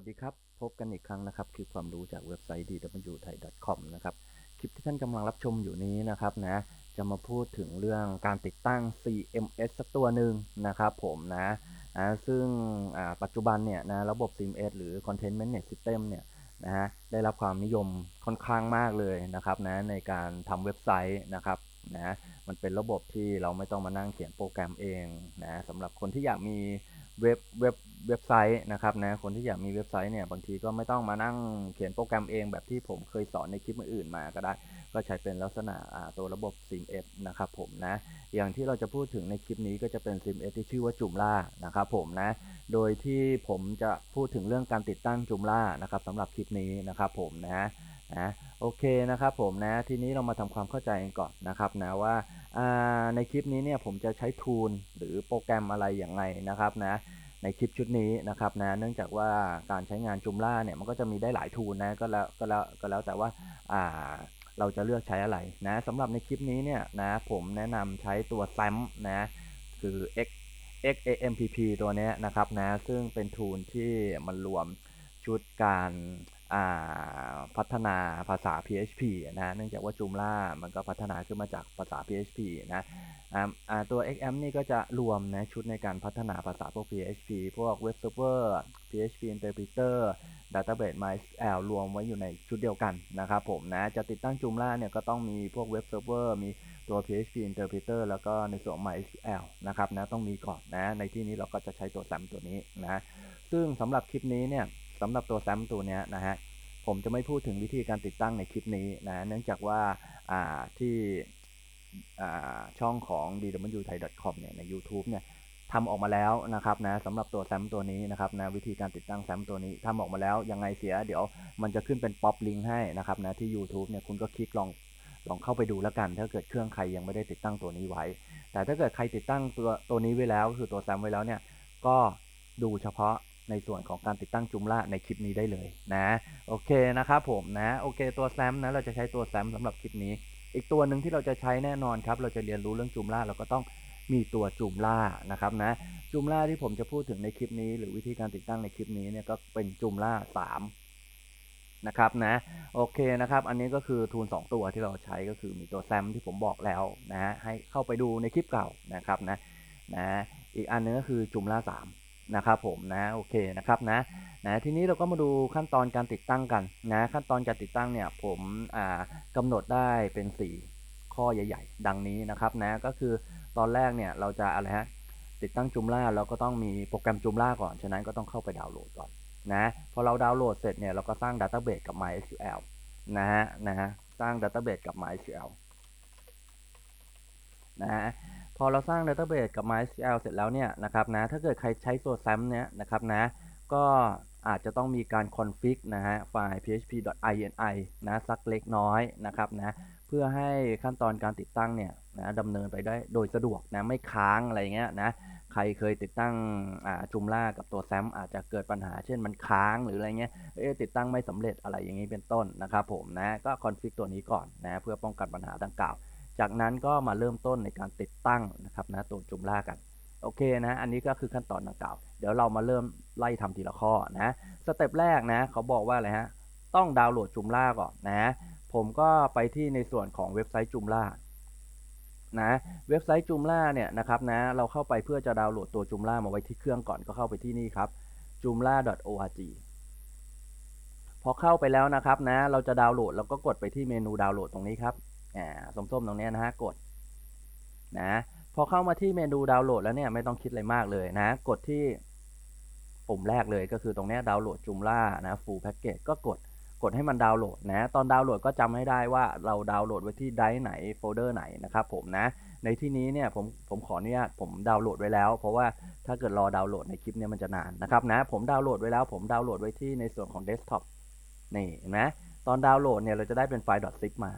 วัสดีครับ พบกันอีกครั้งนะครับ คือความรู้จากเว็บไซต์ dwthai.com นะครับ คลิปที่ท่านกำลังรับชมอยู่นี้นะครับนะ จะมาพูดถึงเรื่องการติดตั้ง CMS สักตัวหนึ่งนะครับผมนะนะซึ่งปัจจุบันเนี่ยนะระบบ CMS หรือ Content Management System เนี่ยนะฮะได้รับความนิยมค่อนข้างมากเลยนะครับนะในการทำเว็บไซต์นะครับนะมันเป็นระบบที่เราไม่ต้องมานั่งเขียนโปรแกรมเองนะสำหรับคนที่อยากมี เว็บเว็บเว็บไซต์นะครับนะคนที่อยากมีเว็บไซต์เนี่ยบางทีก็ไม่ต้องมานั่งเขียนโปรแกรมเองแบบที่ผมเคยสอนในคลิปอื่นมาก็ได้ ก็ใช้เป็นลักษณะตัวระบบ CMS นะครับผมนะอย่างที่เราจะพูดถึงในคลิปนี้ก็จะเป็น CMS ที่ชื่อว่าจุมล่านะครับผมนะโดยที่ผมจะพูดถึงเรื่องการติดตั้งจุมล่านะครับสำหรับคลิปนี้นะครับผมนะ นะโอเคนะครับผมนะทีนี้เรามาทำความเข้าใจกันก่อนนะครับนะว่าในคลิปนี้เนี่ยผมจะใช้ทูลหรือโปรแกรมอะไรอย่างไรนะครับนะในคลิปชุดนี้นะครับนะเนื่องจากว่าการใช้งานจุมล่าเนี่ยมันก็จะมีได้หลายทูลนะก็แล้วก็แล้วก็แล้วแต่ว่าาเราจะเลือกใช้อะไรนะสำหรับในคลิปนี้เนี่ยนะผมแนะนำใช้ตัว SAM นะคือ X XAMPP ตัวนี้นะครับนะซึ่งเป็นทูลที่มันรวมชุดการ พัฒนาภาษา PHP นะเนื่องจากว่า Joomla มันก็พัฒนาขึ้นมาจากภาษา PHP นะตัว XAM นี่ก็จะรวมนะชุดในการพัฒนาภาษาพวก PHP พวก Web Server PHP Interpreter Database MySQL รวมไว้อยู่ในชุดเดียวกันนะครับผมนะจะติดตั้ง Joomla เนี่ยก็ต้องมีพวก Web Server มีตัว PHP Interpreter แล้วก็ในส่วน MySQL นะครับนะต้องมีก่อนนะในที่นี้เราก็จะใช้ตัว SAM ตัวนี้นะซึ่งสำหรับคลิปนี้เนี่ย สำหรับตัว SAM ตัวนี้นะฮะผมจะไม่พูดถึงวิธีการติดตั้งในคลิปนี้นะเนื่องจากว่าที่ช่องของ dwthai.com เนี่ยใน YouTube เนี่ยทำออกมาแล้วนะครับนะสำหรับตัวแซมตัวนี้นะครับนะวิธีการติดตั้งแซมตัวนี้ทำออกมาแล้วยังไงเสียเดี๋ยวมันจะขึ้นเป็นป๊อปลิงก์ให้นะครับนะที่ YouTube เนี่ยคุณก็คลิกลองลองเข้าไปดูแล้วกัน ถ้าเกิดเครื่องใครยังไม่ได้ติดตั้งตัวนี้ไว้ แต่ถ้าเกิดใครติดตั้งตัวตัวนี้ไว้แล้วก็คือตัวแซมไว้แล้วเนี่ยก็ดูเฉพาะ ในส่วนของการติดตั้งจุมล่าในคลิปนี้ได้เลยนะโอเคนะครับผมนะโอเคตัวแซมนะเราจะใช้ตัวแซมสำหรับคลิปนี้ อีกตัวหนึ่งที่เราจะใช้แน่นอนครับ เราจะเรียนรู้เรื่องจุมล่าเราก็ต้องมีตัวจุมล่านะครับนะจุมล่าที่ผมจะพูดถึงในคลิปนี้ หรือวิธีการติดตั้งในคลิปนี้เนี่ยก็เป็นจุมล่า3นะครับนะโอเคนะครับ อันนี้ก็คือทูล2ตัวที่เราใช้ก็คือมีตัวแซมที่ผมบอกแล้วนะฮะให้เข้าไปดูในคลิปเก่านะครับนะนะอีกอันนึงก็คือจุมล่า3 นะครับผมนะโอเคนะครับนะนะทีนี้เราก็มาดูขั้นตอนการติดตั้งกันนะขั้นตอนการติดตั้งเนี่ยผมอ่ากำหนดได้เป็น 4 ข้อใหญ่ ๆ ดังนี้นะครับนะก็คือตอนแรกเนี่ยเราจะอะไรฮะติดตั้งจุมล่าเราก็ต้องมีโปรแกรมจุมล่าก่อน ฉะนั้นก็ต้องเข้าไปดาวน์โหลดก่อนนะพอเราดาวน์โหลดเสร็จเนี่ยเราก็สร้างดัตเตอร์เบสกับ MySQL นะฮะนะฮะสร้างดัตเตอร์เบสกับ MySQL นะฮะ พอเราสร้างดัตเตอร์เบสกับ MySQL เสร็จแล้วเนี่ยนะครับนะถ้าเกิดใครใช้ตัว SAM เนี่ยนะครับนะก็อาจจะต้องมีการ config นะฮะไฟล์ php.ini นะสักเล็กน้อยนะครับนะเพื่อให้ขั้นตอนการติดตั้งเนี่ยนะดำเนินไปได้โดยสะดวกนะไม่ค้างอะไรเงี้ยนะใครเคยติดตั้งจุมล่ากับตัวแซมอาจจะเกิดปัญหาเช่นมันค้างหรืออะไรเงี้ยติดตั้งไม่สำเร็จอะไรอย่างนี้เป็นต้นนะครับผมนะก็คอนฟิกตัวนี้ก่อนนะเพื่อป้องกันปัญหาดังกล่าว จากนั้นก็มาเริ่มต้นในการติดตั้งนะครับนะตัวจุมล่ากันโอเคนะอันนี้ก็คือขั้นตอนดังกล่าว เดี๋ยวเรามาเริ่มไล่ทำทีละข้อนะสเต็ปแรกนะเขาบอกว่าอะไรฮะต้องดาวน์โหลดจุมล่าก่อนนะผมก็ไปที่ในส่วนของเว็บไซต์จุมล่านะเว็บไซต์จุมล่าเนี่ยนะครับนะเราเข้าไปเพื่อจะดาวน์โหลดตัวจุมล่ามาไว้ที่เครื่องก่อนก็เข้าไปที่นี่ครับ joomla.org พอเข้าไปแล้วนะครับนะเราจะดาวน์โหลดเราก็กดไปที่เมนูดาวน์โหลดตรงนี้ครับ อ่าส้มๆตรงนี้นะฮะกดนะพอเข้ามาที่เมนูดาวน์โหลดแล้วเนี่ยไม่ต้องคิดอะไรมากเลยนะ กดที่ปุ่มแรกเลยก็คือตรงนี้ดาวน์โหลดจุมล่านะ full package ก็กดกดให้มันดาวน์โหลดนะตอนดาวน์โหลดก็จำให้ได้ว่าเราดาวน์โหลดไว้ที่ไดร์ไหนโฟลเดอร์ไหนนะครับผมนะในที่นี้เนี่ยผมผมขออนุญาตผมดาวน์โหลดไว้แล้ว เพราะว่าถ้าเกิดรอดาวน์โหลดในคลิปเนี่ยมันจะนานนะครับนะผมดาวน์โหลดไว้แล้วผมดาวน์โหลดไว้ที่ในส่วนของเดสก์ท็อปนี่เห็นไหมตอนดาวน์โหลดเนี่ยเราจะได้เป็นไฟล์ .zip มา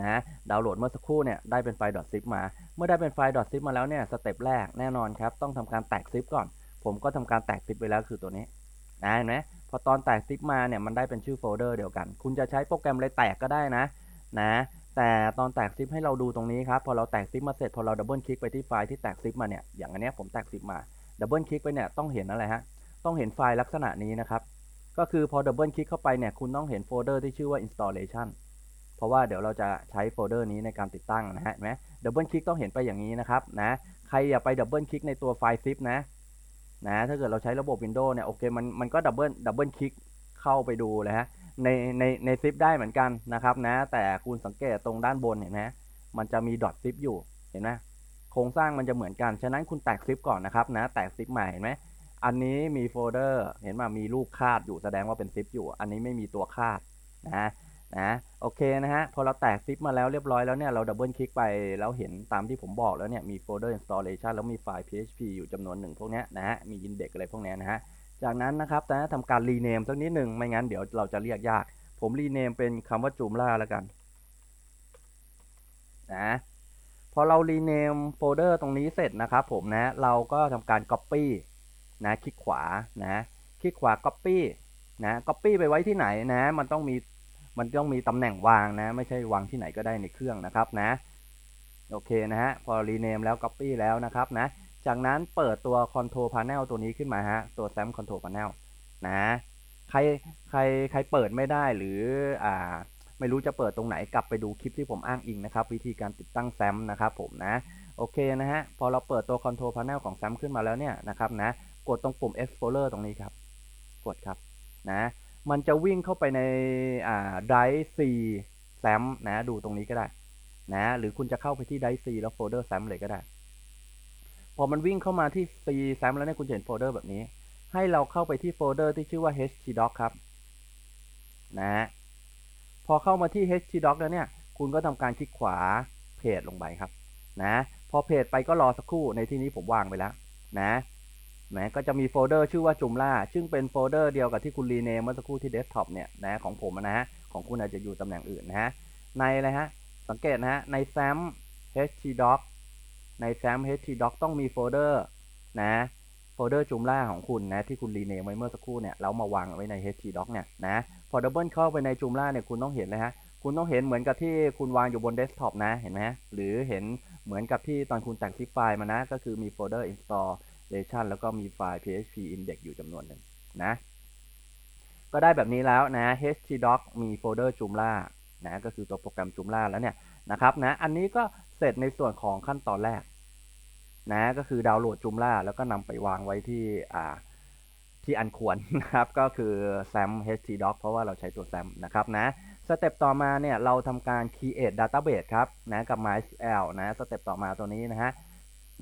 นะดาวน์โหลดเมื่อสักครู่เนี่ยได้เป็นไฟล์ .zip มา เมื่อได้เป็นไฟล์ .zip มาแล้วเนี่ยสเต็ปแรกแน่นอนครับ ต้องทำการแตก zip ก่อน ผมก็ทำการแตก zip ไปแล้วคือตัวนี้นะเห็นไหมพอตอนแตก zip มาเนี่ยมันได้เป็นชื่อโฟลเดอร์เดียวกัน คุณจะใช้โปรแกรมอะไรแตกก็ได้นะนะแต่ตอนแตก zip ให้เราดูตรงนี้ครับ พอเราแตก zip มาเสร็จพอเราดับเบิลคลิกไปที่ไฟล์ที่แตก zip มาเนี่ยอย่างอันนี้ผมแตก zip มาดับเบิลคลิกไปเนี่ยต้องเห็นอะไรฮะต้องเห็นไฟล์ลักษณะนี้นะครับก็คือพอดับเบิลคลิกเข้าไปเนี่ยคุณต้องเห็นโฟลเดอร์ที่ชื่อว่า installation เพราะว่าเดี๋ยวเราจะใช้โฟลเดอร์นี้ในการติดตั้งนะฮะเห็นไหมดับเบิลคลิกต้องเห็นไปอย่างนี้นะครับนะใครอย่าไปดับเบิลคลิกในตัวไฟล์ zip นะนะถ้าเกิดเราใช้ระบบ Windows เนี่ยโอเคมันมันก็ดับเบิลดับเบิลคลิกเข้าไปดูเลยฮะในในใน zip ได้เหมือนกันนะครับนะแต่คุณสังเกตตรงด้านบนเห็นไหมมันจะมี dot zip อยู่เห็นไหมโครงสร้างมันจะเหมือนกัน ฉะนั้นคุณแตก zip ก่อนนะครับนะแตก zip ใหม่เห็นไหมอันนี้มีโฟลเดอร์เห็นว่ามีรูปคาดอยู่แสดงว่าเป็นซิปอยู่ อันนี้ไม่มีตัวคาดนะ นะโอเคนะฮะพอเราแตกซิปมาแล้วเรียบร้อยแล้วเนี่ยเราดับเบิลคลิกไปแล้วเห็นตามที่ผมบอกแล้วเนี่ยมีโฟลเดอร์ installation แล้วมีไฟล์ php อยู่จำนวนหนึ่งพวกเนี้ยนะฮะมีอินเด็กอะไรพวกเนี้ยนะฮะจากนั้นนะครับแต่ทำการรีเนมสักนิดหนึ่งไม่งั้นเดี๋ยวเราจะเรียกยาก ผมรีเนมเป็นคำว่าจูมล่าแล้วกันนะพอเรารีเนมโฟลเดอร์ตรงนี้เสร็จนะครับผมนะเราก็ทำการ copy นะคลิกขวานะคลิกขวา copy นะ copy ไปไว้ที่ไหนนะมันต้องมี มันต้องมีตำแหน่งวางนะ ไม่ใช่วางที่ไหนก็ได้ในเครื่องนะครับนะ โอเคนะฮะ พอ rename แล้ว copy แล้วนะครับนะ จากนั้นเปิดตัว control panel ตัวนี้ขึ้นมาฮะ ตัว SAM control panel นะ ใครใครใครเปิดไม่ได้หรืออ่าไม่รู้จะเปิดตรงไหนกลับไปดูคลิปที่ผมอ้างอิงนะครับ วิธีการติดตั้ง SAM นะครับผมนะโอเคนะฮะ พอเราเปิดตัว Control Panel ของ SAM ขึ้นมาแล้วเนี่ยนะครับนะ กดตรงปุ่ม Explorer ตรงนี้ครับ กดครับนะ มันจะวิ่งเข้าไปในอ่า Drive C SAM นะดูตรงนี้ก็ได้นะหรือคุณจะเข้าไปที่ Drive C แล้วโฟลเดอร์ SAM เลยก็ได้ พอมันวิ่งเข้ามาที่ C SAM แล้วเนี่ยคุณจะเห็นโฟลเดอร์แบบนี้ ให้เราเข้าไปที่โฟลเดอร์ที่ชื่อว่า htdoc ครับนะพอเข้ามาที่ htdoc แล้วเนี่ยคุณก็ทำการคลิกขวาเพจลงไปครับนะพอเพจไปก็รอสักครู่ในที่นี้ผมวางไปแล้วนะ นะก็จะมีโฟลเดอร์ชื่อว่าจุมล่าซึ่งเป็นโฟลเดอร์เดียวกับที่คุณรีเนมเมื่อสักครู่ที่เดสก์ท็อปเนี่ยนะของผมนะฮะของคุณอาจจะอยู่ตำแหน่งอื่นนะฮะในอะไรฮะสังเกตนะฮะใน SAM htdoc ใน SAM htdoc ต้องมีโฟลเดอร์นะโฟลเดอร์จุมล่าของคุณนะที่คุณรีเนมไว้เมื่อสักครู่เนี่ยแล้วมาวางไว้ใน htdoc เนี่ยนะพอดับเบิลเข้าไปในจุมล่าเนี่ยคุณต้องเห็นเลยฮะคุณต้องเห็นเหมือนกับที่คุณวางอยู่บนเดสก์ท็อปนะเห็นไหมหรือเห็นเหมือนกับที่ตอนคุณแต่งซิปไฟล์มานะก็คือมีโฟลเดอร์ Station แล้วก็มีไฟล์ php index อยู่จำนวนหนึ่งนะ ก็ได้แบบนี้แล้วนะ htdoc มีโฟลเดอร์ joomla นะก็คือตัวโปรแกรม joomla แล้วเนี่ยนะครับนะอันนี้ก็เสร็จในส่วนของขั้นตอนแรกนะก็คือดาวน์โหลด joomla แล้วก็นำไปวางไว้ที่อ่าที่อันควรนะครับก็คือ sam htdoc เพราะว่าเราใช้ตัว sam นะครับนะสเต็ปต่อมาเนี่ยเราทำการ create database ครับนะกับ MySQL นะสเต็ปต่อมาตัวนี้นะฮะ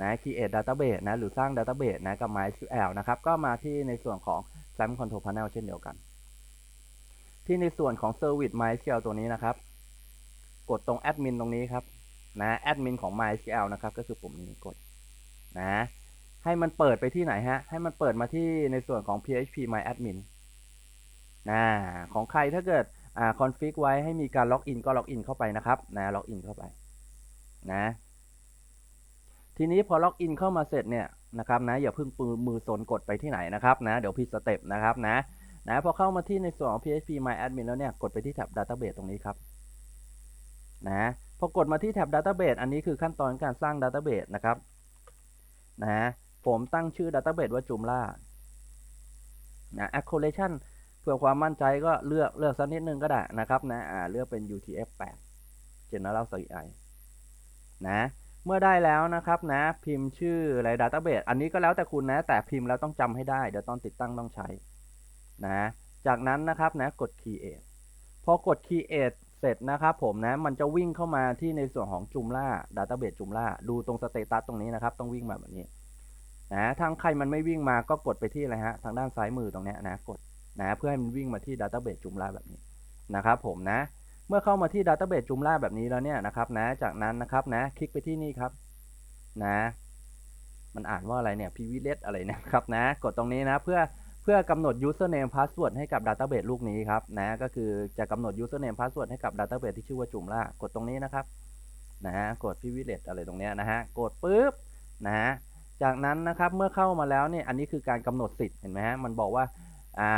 นะ create database นะ หรือสร้าง database นะ กับ MySQL นะครับ ก็มาที่ในส่วนของ SAM Control Panel เช่นเดียวกัน ที่ในส่วนของ Service MySQL ตัวนี้นะครับ กดตรง Admin ตรงนี้ครับนะ Admin ของ MySQL นะครับ ก็คือปุ่มนี้กดนะให้มันเปิดไปที่ไหนฮะ ให้มันเปิดมาที่ในส่วนของ PHP MyAdmin นะของใครถ้าเกิดอ่าคอนฟิกไว้ให้มีการล็อกอินก็ล็อกอินเข้าไปนะครับนะล็อกอินเข้าไปนะ ทีนี้พอล็อกอินเข้ามาเสร็จเนี่ยนะครับนะอย่าเพิ่งปืมือสนกดไปที่ไหนนะครับนะเดี๋ยวผิดสเต็ปนะครับนะนะพอเข้ามาที่ในส่วนของ PHP My Admin แล้วเนี่ยกดไปที่แท็บ Database ตรงนี้ครับนะพอกดมาที่แท็บ Database อันนี้คือขั้นตอนการสร้าง Database นะครับนะผมตั้งชื่อ Database ว่า Joomla นะ Accolation เพื่อความมั่นใจก็เลือกเลือกสักนิดนึงก็ได้นะครับนะอ่าเลือกเป็น UTF-8 General CI นะ เมื่อได้แล้วนะครับนะ พิมพ์ชื่ออะไร Database อันนี้ก็แล้วแต่คุณนะ แต่พิมพ์แล้วต้องจำให้ได้ เดี๋ยวตอนติดตั้งต้องใช้นะจากนั้นนะครับนะกด Create พอกด Create เสร็จนะครับผมนะมันจะวิ่งเข้ามาที่ในส่วนของ Joomla Database Joomla ดูตรงสเตตัสตรงนี้นะครับ ต้องวิ่งมาแบบนี้นะทางใครมันไม่วิ่งมาก็กดไปที่อะไรฮะทางด้านซ้ายมือตรงนี้นะกดนะเพื่อให้มันวิ่งมาที่ Database Joomla แบบนี้นะครับผมนะ เมื่อเข้ามาที่ Database Joomla แบบนี้แล้วเนี่ยนะครับนะจากนั้นนะครับนะคลิกไปที่นี่ครับนะมันอ่านว่าอะไรเนี่ย privilege อะไรนะครับนะกดตรงนี้นะเพื่อเพื่อกำหนด username password ให้กับ Database ลูกนี้ครับนะก็คือจะกำหนด username password ให้กับ Database ที่ชื่อว่า Joomla กดตรงนี้นะครับนะกด privilege อะไรตรงเนี้ยนะฮะกดปุ๊บนะจากนั้นนะครับเมื่อเข้ามาแล้วเนี่ยอันนี้คือการกำหนดสิทธิ์เห็นไหมฮะมันบอกว่า อ่า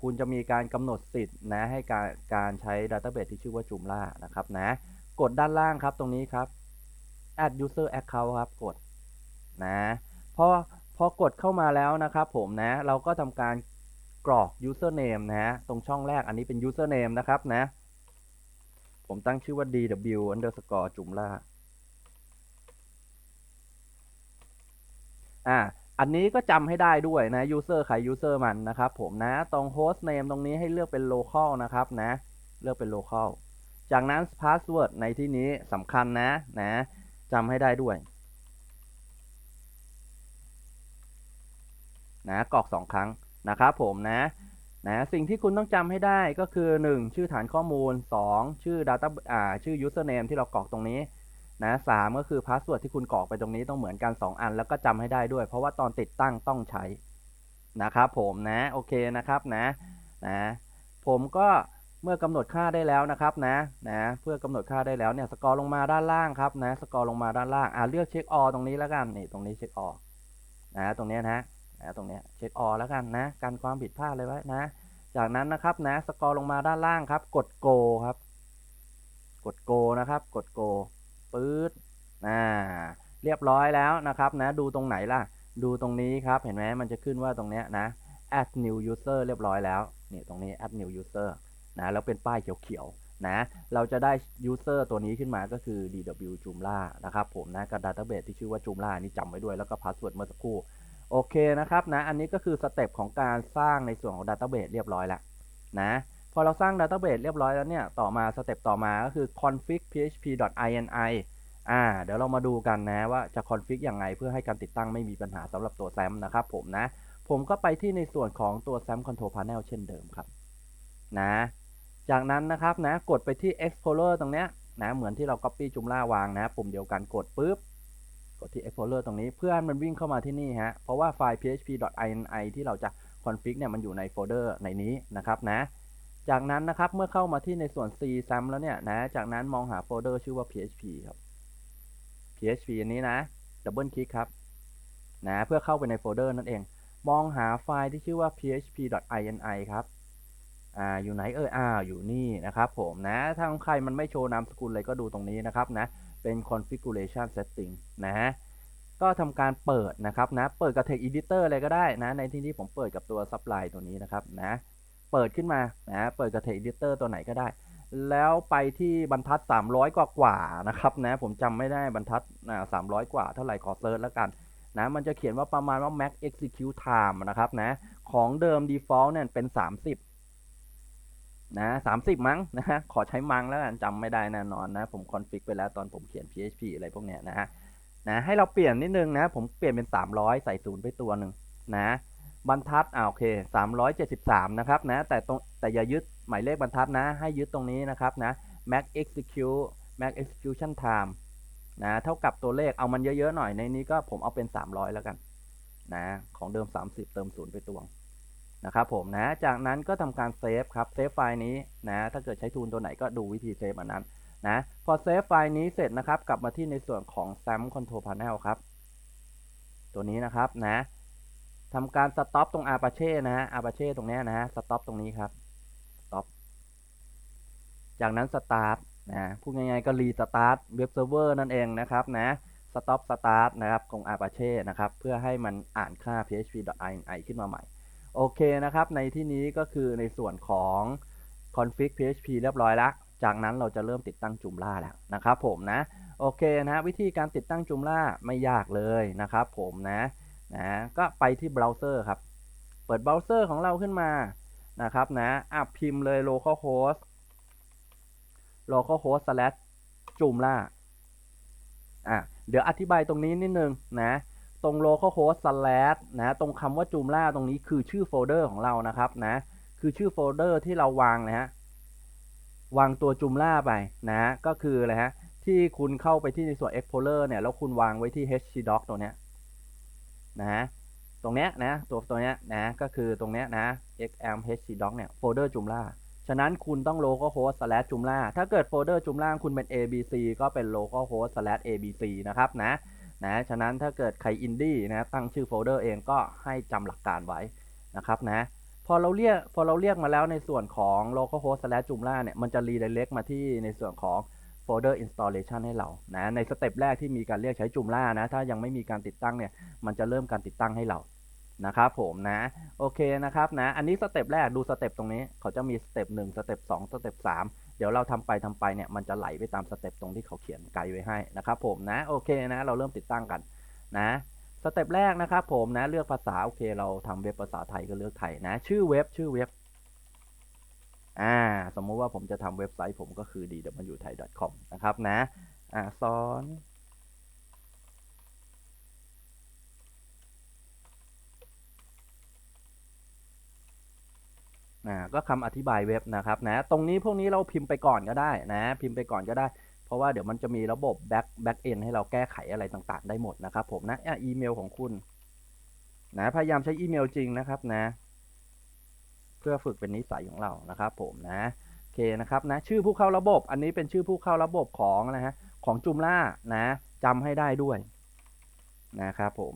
คุณจะมีการกำหนดสิทธิ์นะให้การการใช้ Database ที่ชื่อว่า Joomla นะครับนะกดด้านล่างครับตรงนี้ครับ add user account ครับกดนะพอพอกดเข้ามาแล้วนะครับผมนะเราก็ทำการกรอก username นะฮะตรงช่องแรกอันนี้เป็น username นะครับนะผมตั้งชื่อว่า dw underscore จุมล่าอ่า อันนี้ก็จำให้ได้ด้วยนะ user ใคร user มันนะครับผมนะตรง host name ตรงนี้ให้เลือกเป็น local นะครับนะ เลือกเป็น local จากนั้น password ในที่นี้สำคัญนะนะจำให้ได้ด้วยนะกรอกสองครั้งนะครับผมนะนะสิ่งที่คุณต้องจำให้ได้ก็คือ 1 ชื่อฐานข้อมูล 2 ชื่อ data อ่าชื่อ username ที่เรากรอกตรงนี้ นะสามก็คือ password ที่คุณกรอกไปตรงนี้ต้องเหมือนกัน 2 อัน แล้วก็จำให้ได้ด้วย เพราะว่าตอนติดตั้งต้องใช้นะครับผมนะโอเคนะครับนะนะผมก็เมื่อกำหนดค่าได้แล้วนะครับนะนะเพื่อกำหนดค่าได้แล้วเนี่ยสกอร์ลงมาด้านล่างครับนะสกอร์ลงมาด้านล่างอ่าเลือกเช็คออตรงนี้แล้วกันนี่ตรงนี้เช็คออนะตรงนี้นะนะตรงนี้เช็คออแล้วกันนะกันความผิดพลาดเลยไว้นะ จากนั้นนะครับนะสกอร์ลงมาด้านล่างครับ กดโกครับ กดโกนะครับ กดโก ปื๊ดอ่าเรียบร้อยแล้วนะครับนะดูตรงไหนล่ะ ดูตรงนี้ครับเห็นไหมมันจะขึ้นว่าตรงเนี้ยนะ add new user เรียบร้อยแล้วนี่ตรงนี้ add new user นะแล้วเป็นป้ายเขียวๆนะเราจะได้ user ตัวนี้ขึ้นมาก็คือ dw joomla นะครับผมนะกับ database ที่ชื่อว่า joomla นี่จำไว้ด้วยแล้วก็ password เมื่อสักครู่โอเคนะครับนะอันนี้ก็คือสเต็ปของการสร้างในส่วนของ Database เรียบร้อยแล้วนะ พอเราสร้าง Database เรียบร้อยแล้วเนี่ย ต่อมาสเต็ปต่อมาก็คือ config php.ini อ่า เดี๋ยวเรามาดูกันนะว่าจะ config ยังไงเพื่อให้การติดตั้งไม่มีปัญหาสำหรับตัว SAM นะครับผมนะ ผมก็ไปที่ในส่วนของตัว SAM Control Panel เช่นเดิมครับ นะ จากนั้นนะครับนะ กดไปที่ Explorer ตรงเนี้ยนะ เหมือนที่เรา copy จุมล่าวางนะ ปุ่มเดียวกันกดปุ๊บกดที่ Explorer ตรงนี้เพื่อให้มันวิ่งเข้ามาที่นี่ฮะเพราะว่าไฟล์ php.ini ที่เราจะ config เนี่ยมันอยู่ในโฟลเดอร์ในนี้นะครับนะ จากนั้นนะครับเมื่อเข้ามาที่ในส่วน c sum แล้วเนี่ยนะจากนั้นมองหาโฟลเดอร์ชื่อว่า php ครับ php อันนี้นะดับเบิลคลิกครับนะเพื่อเข้าไปในโฟลเดอร์นั่นเอง มองหาไฟล์ที่ชื่อว่า php.ini ครับอ่าอยู่ไหนเอ่ยอ่าอยู่นี่นะครับผมนะถ้าของใครมันไม่โชว์นามสกุลเลยก็ดูตรงนี้นะครับนะเป็น configuration setting นะฮะก็ทำการเปิดนะครับนะเปิดกับ text editor เลยก็ได้นะในที่นี้ผมเปิดกับตัว supply ตัวนี้นะครับนะ เปิดขึ้นมานะเปิดกับ text editor ตัวไหนก็ได้ แล้วไปที่บรรทัด 300 กว่ากว่าๆนะครับนะผมจำไม่ได้บรรทัดนะ300 กว่าเท่าไหร่ขอเซิร์ชแล้วกันนะมันจะเขียนว่าประมาณว่า max execute time นะครับนะของเดิม default เนี่ยเป็น 30นะสามสิบมั้งนะฮะขอใช้มั้งแล้วกันจำไม่ได้แน่นอนนะ ผมคอนฟิกไปแล้วตอนผมเขียน PHP อะไรพวกเนี้ยนะฮะนะให้เราเปลี่ยนนิดนึงนะ ผมเปลี่ยนเป็น 300 ใส่ศูนย์ไปตัวหนึ่งนะ บรรทัดอ่าโอเค373นะครับนะแต่ตรงแต่อย่ายึดหมายเลขบรรทัดนะ ให้ยึดตรงนี้นะครับนะ max execute max execution time นะเท่ากับตัวเลขเอามันเยอะๆหน่อยในนี้ก็ผมเอาเป็น 300 แล้วกันนะของเดิม 30 เติมศูนย์ไปตวงนะครับผมนะจากนั้นก็ทำการเซฟครับเซฟไฟล์นี้นะถ้าเกิดใช้ทูลตัวไหนก็ดูวิธีเซฟอันนั้นนะพอเซฟไฟล์นี้เสร็จนะครับ กลับมาที่ในส่วนของ SAM Control Panel ครับ ตัวนี้นะครับนะ ทำการ stop ตรง Apache นะฮะ Apache ตรงนี้นะฮะ stop ตรงนี้ครับ stop จากนั้น start นะพูดง่ายๆก็ restart เว็บเซิร์ฟเวอร์นั่นเองนะครับนะ stop start นะครับของ Apache นะครับ เพื่อให้มันอ่านค่า php.ini ขึ้นมาใหม่ โอเคนะครับ ในที่นี้ก็คือในส่วนของ config php เรียบร้อยแล้ว จากนั้นเราจะเริ่มติดตั้งจุมล่าแล้วนะครับผมนะ โอเคนะวิธีการติดตั้งจุมล่าไม่ยากเลยนะครับผมนะ นะก็ไปที่เบราว์เซอร์ครับ เปิดเบราว์เซอร์ของเราขึ้นมานะครับนะอะพิมพ์เลย localhost localhost slash จุมล่าอะเดี๋ยวอธิบายตรงนี้นิดนึงนะตรง localhost slash นะตรงคำว่า joomla ตรงนี้คือชื่อโฟลเดอร์ของเรานะครับนะคือชื่อโฟลเดอร์ที่เราวางนะฮะวางตัว joomla ไปนะก็คืออะไรฮะที่คุณเข้าไปที่ในส่วน explorer เนี่ยแล้วคุณวางไว้ที่ hdoc ตัวเนี้ย นะฮะตรงเนี้ยนะตัวตัวเนี้ยนะก็คือตรงเนี้ยนะ xm h doc เนี่ยโฟลเดอร์ joomla ฉะนั้นคุณต้อง localhost slash joomla ถ้าเกิดโฟลเดอร์ joomla คุณเป็น abc ก็เป็น localhost slash abc นะครับนะนะฉะนั้นถ้าเกิดใครอินดี้นะตั้งชื่อโฟลเดอร์เองก็ให้จำหลักการไว้นะครับนะพอเราเรียกพอเราเรียกมาแล้วในส่วนของ localhost slash joomla เนี่ยมันจะ redirect มาที่ในส่วนของ โฟลเดอร์ installation ให้เรานะในสเต็ปแรกที่มีการเรียกใช้จุมล่านะ ถ้ายังไม่มีการติดตั้งเนี่ย มันจะเริ่มการติดตั้งให้เรานะครับผมนะ โอเคนะครับนะ อันนี้สเต็ปแรกดูสเต็ปตรงนี้ เขาจะมีสเต็ปหนึ่งสเต็ปสองสเต็ปสามเดี๋ยวเราทำไปทำไปเนี่ย มันจะไหลไปตามสเต็ปตรงที่เขาเขียนไกด์ไว้ให้นะครับผมนะ โอเคนะ เราเริ่มติดตั้งกันนะสเต็ปแรกนะครับผมนะเลือกภาษาโอเค เราทำเว็บภาษาไทยก็เลือกไทยนะ ชื่อเว็บชื่อเว็บ อ่าสมมุติว่าผมจะทำเว็บไซต์ผมก็คือ dwthai.com นะครับนะอ่าสอนอ่าก็คำอธิบายเว็บนะครับนะตรงนี้พวกนี้เราพิมพ์ไปก่อนก็ได้นะ พิมพ์ไปก่อนก็ได้ เพราะว่าเดี๋ยวมันจะมีระบบ back back end ให้เราแก้ไขอะไรต่างๆ ได้หมดนะครับผมนะอะอีเมลของคุณนะพยายามใช้อีเมลจริงนะครับนะ พื่อฝึกเป็นนิสัยของเรานะครับผมนะโอเคนะครับนะชื่อผู้เข้าระบบ อันนี้เป็นชื่อผู้เข้าระบบของนะฮะของจุมล่านะจำให้ได้ด้วยนะครับผม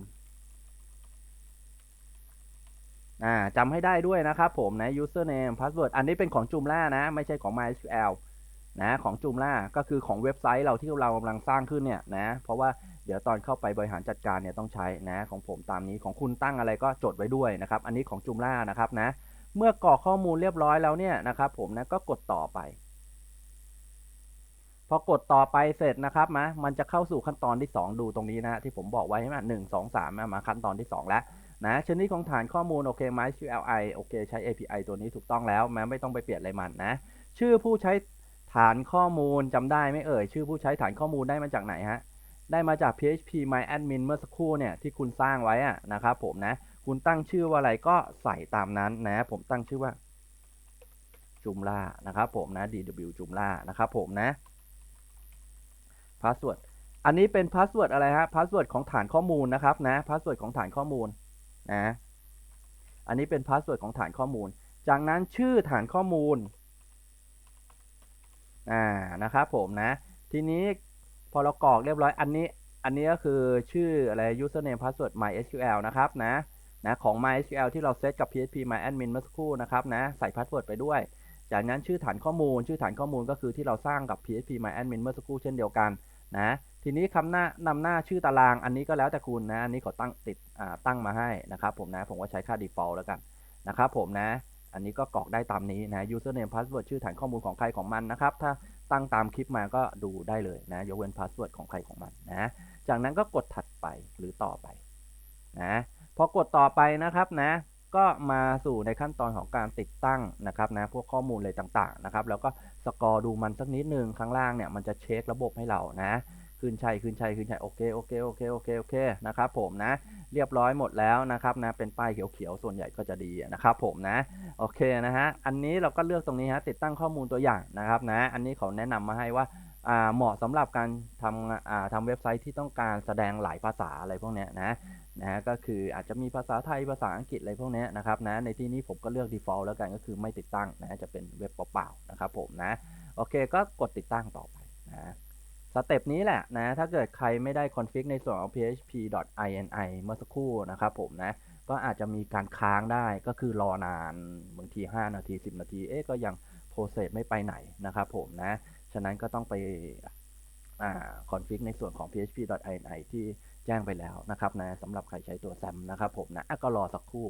อ่าจำให้ได้ด้วยนะครับผมนะ username password อันนี้เป็นของจุมล่านะ ไม่ใช่ของ MySQL นะของจุมล่าก็คือของเว็บไซต์เราที่เรากำลังสร้างขึ้นเนี่ยนะเพราะว่าเดี๋ยวตอนเข้าไปบริหารจัดการเนี่ยต้องใช้นะของผมตามนี้ของคุณตั้งอะไรก็จดไว้ด้วยนะครับ อันนี้ของจุมล่านะครับนะ เมื่อกรอกข้อมูลเรียบร้อยแล้วเนี่ยนะครับผมนะก็กดต่อไป พอกดต่อไปเสร็จนะครับมามันจะเข้าสู่ขั้นตอนที่ 2 ดูตรงนี้นะที่ผมบอกไว้ใช่ไหมหนึ่งสองสามมาขั้นตอนที่ 2 แล้วนะชนิดของฐานข้อมูลโอเค MySQLi โอเคใช้ API ตัวนี้ถูกต้องแล้วแม้ไม่ต้องไปเปลี่ยนอะไรมันนะชื่อผู้ใช้ฐานข้อมูลจำได้ไหมเอ่ย ชื่อผู้ใช้ฐานข้อมูลได้มาจากไหนฮะได้มาจาก PHP MyAdmin เมื่อสักครู่เนี่ยที่คุณสร้างไว้อะนะครับผมนะ คุณตั้งชื่อว่าอะไรก็ใส่ตามนั้นนะ ผมตั้งชื่อว่าจุมล่านะครับผมนะ dw จุมล่านะครับผมนะพาสเวิร์ดอันนี้เป็นพาสเวิร์ดอะไรฮะพาสเวิร์ดของฐานข้อมูลนะครับนะพาสเวิร์ดของฐานข้อมูลนะอันนี้เป็นพาสเวิร์ดของฐานข้อมูล จากนั้นชื่อฐานข้อมูลอ่านะครับผมนะ ทีนี้พอเรากรอกเรียบร้อยอันนี้อันนี้ก็คือชื่ออะไร username password mysql นะครับนะ นะของ MySQL ที่เราเซตกับ PHP MyAdmin เมื่อสักครู่นะครับนะใส่พาสเวิร์ดไปด้วย จากนั้นชื่อฐานข้อมูล ชื่อฐานข้อมูลก็คือที่เราสร้างกับ PHP MyAdmin เมื่อสักครู่เช่นเดียวกันนะทีนี้คำหน้านำหน้าชื่อตารางอันนี้ก็แล้วแต่คุณนะอันนี้เขาตั้งติดตั้งมาให้นะครับผมนะผมก็ใช้ค่า default แล้วกันนะครับผมนะอันนี้ก็กรอกได้ตามนี้นะ username password ชื่อฐานข้อมูลของใครของมันนะครับ ถ้าตั้งตามคลิปมาก็ดูได้เลยนะ ยกเว้น password ของใครของมันนะ จากนั้นก็กดถัดไปหรือต่อไปนะ พอกดต่อไปนะครับนะก็มาสู่ในขั้นตอนของการติดตั้งนะครับนะพวกข้อมูลอะไรต่างๆนะครับแล้วก็สกอร์ดูมันสักนิดนึงข้างล่างเนี่ยมันจะเช็คระบบให้เรานะขึ้นช่ขึ้นช่ขึ้นใช่โอเคโอเคโอเคโอเคโอเคนะครับผมนะเรียบร้อยหมดแล้วนะครับนะเป็นป้ายเขียวๆส่วนใหญ่ก็จะดีนะครับผมนะโอเคนะฮะอันนี้เราก็เลือกตรงนี้ฮะติดตั้งข้อมูลตัวอย่างนะครับนะอันนี้เขาแนะนำมาให้ว่า เหมาะสำหรับการทำอ่าทำเว็บไซต์ที่ต้องการแสดงหลายภาษาอะไรพวกเนี้ยนะนะฮะก็คืออาจจะมีภาษาไทยภาษาอังกฤษอะไรพวกเนี้ยนะครับนะในที่นี้ผมก็เลือก default แล้วกันก็คือไม่ติดตั้งนะจะเป็นเว็บเปล่าๆนะครับผมนะโอเคก็กดติดตั้งต่อไปนะสเต็ปนี้แหละนะถ้าเกิดใครไม่ได้คอนฟิกในส่วนของ php.ini เมื่อสักครู่นะครับผมนะก็อาจจะมีการค้างได้ก็คือรอนานบางที 5 นาที 10 นาทีเอ๊ะก็ยังโปรเซสไม่ไปไหนนะครับผมนะฉะ นั้นก็ต้องไปคอนฟิกในส่วนของ php.ini ที่แจ้งไปแล้วนะครับนะสำหรับใครใช้ตัว SAM นะครับผมนะะก็รอสักครู่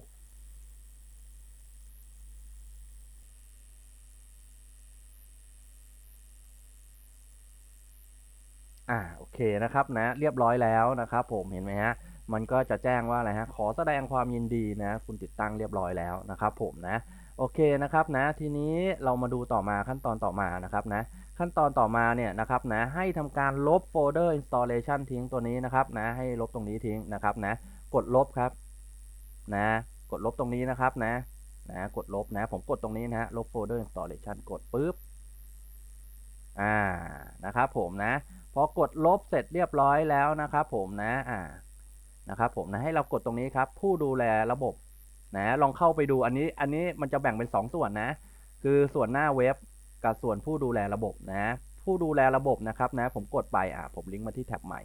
อ่าโอเคนะครับนะเรียบร้อยแล้วนะครับ ผมเห็นไหมฮะมันก็จะแจ้งว่าอะไรฮะขอแสดงความยินดีนะคุณติดตั้งเรียบร้อยแล้วนะครับ ผมนะโอเคนะครับนะทีนี้เรามาดูต่อมาขั้นตอนต่อมานะครับนะ ขั้นตอนต่อมาเนี่ยนะครับนะให้ทำการลบโฟลเดอร์ installation ทิ้งตัวนี้นะครับนะให้ลบตรงนี้ทิ้งนะครับนะกดลบครับนะกดลบตรงนี้นะครับนะนะกดลบนะผมกดตรงนี้นะฮะลบโฟลเดอร์ installation กดปุ๊บอ่านะครับผมนะพอกดลบเสร็จเรียบร้อยแล้วนะครับผมนะอ่านะครับผมนะให้เรากดตรงนี้ครับ ผู้ดูแลระบบนะลองเข้าไปดูอันนี้อันนี้มันจะแบ่งเป็น 2 ส่วนนะ คือส่วนหน้าเว็บ กับส่วนผู้ดูแลระบบนะ ผู้ดูแลระบบนะครับนะ ผมกดไปอ่าผมลิงก์มาที่แท็บใหม่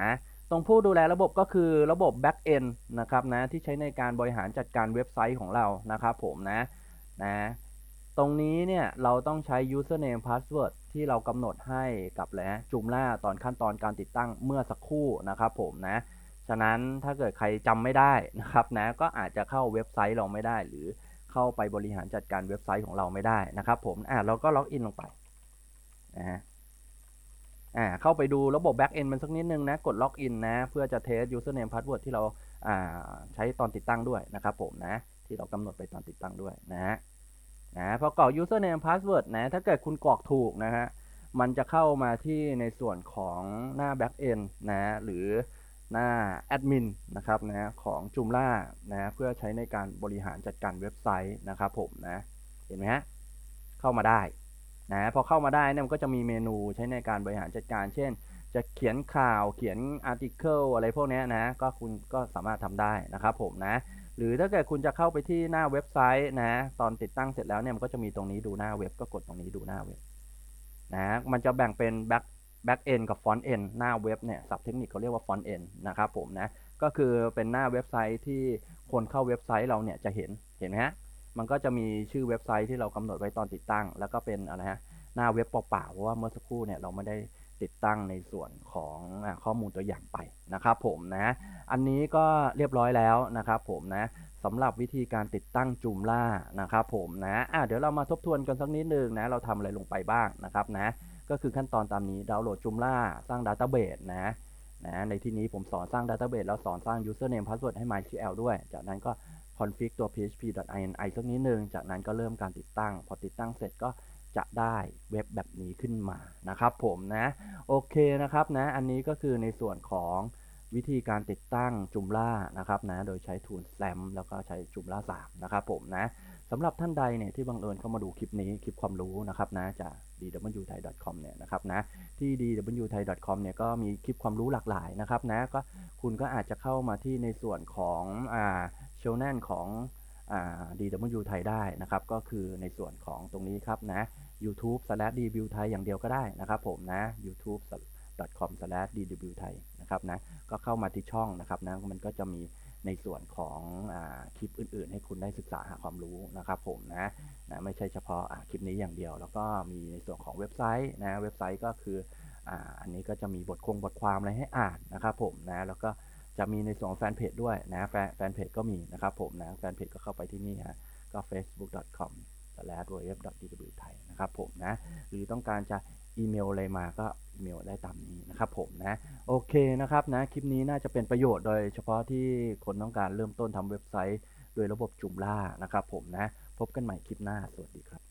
นะตรงผู้ดูแลระบบก็คือระบบ Back End นะครับนะที่ใช้ในการบริหารจัดการเว็บไซต์ของเรานะครับผมนะนะตรงนี้เนี่ยเราต้องใช้ username password ที่เรากำหนดให้กับแหละจุมล่าตอนขั้นตอนการติดตั้งเมื่อสักครู่นะครับผมนะฉะนั้นถ้าเกิดใครจำไม่ได้นะครับนะก็อาจจะเข้าเว็บไซต์เราไม่ได้หรือ เข้าไปบริหารจัดการเว็บไซต์ของเราไม่ได้นะครับผมอ่าเราก็ล็อกอินลงไปนะฮะอ่าเข้าไปดูระบบ back end มันสักนิดนึงนะ กดล็อกอินนะ เพื่อจะเทส username password ที่เราอ่าใช้ตอนติดตั้งด้วยนะครับผมนะ ที่เรากำหนดไปตอนติดตั้งด้วยนะฮะนะพอกรอก username password นะ ถ้าเกิดคุณกรอกถูกนะฮะมันจะเข้ามาที่ในส่วนของหน้า back end นะ หรือ หน้าแอดมินนะครับนะของจุมล่านะเพื่อใช้ในการบริหารจัดการเว็บไซต์นะครับผมนะเห็นไหมฮะเข้ามาได้นะพอเข้ามาได้เนี่ยมันก็จะมีเมนูใช้ในการบริหารจัดการ เช่น จะเขียนข่าวเขียนอาร์ติเคิลอะไรพวกนี้นะก็คุณก็สามารถทำได้นะครับผมนะหรือถ้าเกิดคุณจะเข้าไปที่หน้าเว็บไซต์นะตอนติดตั้งเสร็จแล้วเนี่ยมันก็จะมีตรงนี้ดูหน้าเว็บก็กดตรงนี้ดูหน้าเว็บนะมันจะแบ่งเป็น back back end กับ front end หน้าเว็บเนี่ยศัพท์เทคนิคเขาเรียกว่า front end นะครับผมนะก็คือเป็นหน้าเว็บไซต์ที่คนเข้าเว็บไซต์เราเนี่ยจะเห็นเห็นไหมฮะมันก็จะมีชื่อเว็บไซต์ที่เรากำหนดไว้ตอนติดตั้ง แล้วก็เป็นอะไรฮะหน้าเว็บเปล่าๆเพราะว่าเมื่อสักครู่เนี่ยเราไม่ได้ติดตั้งในส่วนของข้อมูลตัวอย่างไปนะครับผมนะอันนี้ก็เรียบร้อยแล้วนะครับผมนะสำหรับวิธีการติดตั้งจูมล่านะครับผมนะะเดี๋ยวเรามาทบทวนกันสักนิดนึงนะเราทำอะไรลงไปบ้างนะครับนะ ก็คือขั้นตอนตามนี้ดาวน์โหลดจูมล่าสร้างดัตต้าเบสนะนะในที่นี้ผมสอนสร้างดัตต้าเบสแล้วสอนสร้าง username password ให้ MySQL ด้วย จากนั้นก็ config ตัว php.ini สักนิดนึง จากนั้นก็เริ่มการติดตั้ง พอติดตั้งเสร็จก็จะได้เว็บแบบนี้ขึ้นมานะครับผมนะ โอเคนะครับนะ อันนี้ก็คือในส่วนของวิธีการติดตั้งจุมล่านะครับนะ โดยใช้ tool SLAM แล้วก็ใช้จุมล่า3นะครับผมนะ สำหรับท่านใดเนี่ยที่บังเอิญเข้ามาดูคลิปนี้คลิปความรู้นะครับนะจาก dwthai.com เนี่ยนะครับนะที่ dwthai.com เนี่ยก็มีคลิปความรู้หลากหลายนะครับนะก็คุณก็อาจจะเข้ามาที่ในส่วนของอ่าช n แนลของอ่า DW ไทยได้นะครับก็คือในส่วนของตรงนี้ครับนะ YouTube slash DW ไทยอย่างเดียวก็ได้นะครับผมนะ youtube com slash DW ไทยนะครับนะก็เข้ามาที่ช่องนะครับนะมันก็จะมี ในส่วนของอคลิปอื่น ๆ ให้คุณได้ศึกษาหาความรู้นะครับผมนะนะไม่ใช่เฉพาะคลิปนี้อย่างเดียว แล้วก็มีในส่วนของเว็บไซต์นะเว็บไซต์ก็คือออันนี้ก็จะมีบทคงบทความอะไรให้อ่านนะครับผมนะแล้วก็จะมีในส่วนของแฟนเพจด้วยนะแฟนแฟนเพจก็มีนะครับผมนะแฟนเพจก็เข้าไปที่นี่ฮะก็ facebook.com slash wf.dw ไทยนะครับผมนะหรือต้องการจะ อีเมลอะไรมาก็อีเมลได้ตามนี้นะครับผมนะโอเคนะครับนะคลิปนี้น่าจะเป็นประโยชน์โดยเฉพาะที่คนต้องการเริ่มต้นทำเว็บไซต์ โดยระบบจุมล่านะครับผมนะพบกันใหม่คลิปหน้าสวัสดีครับ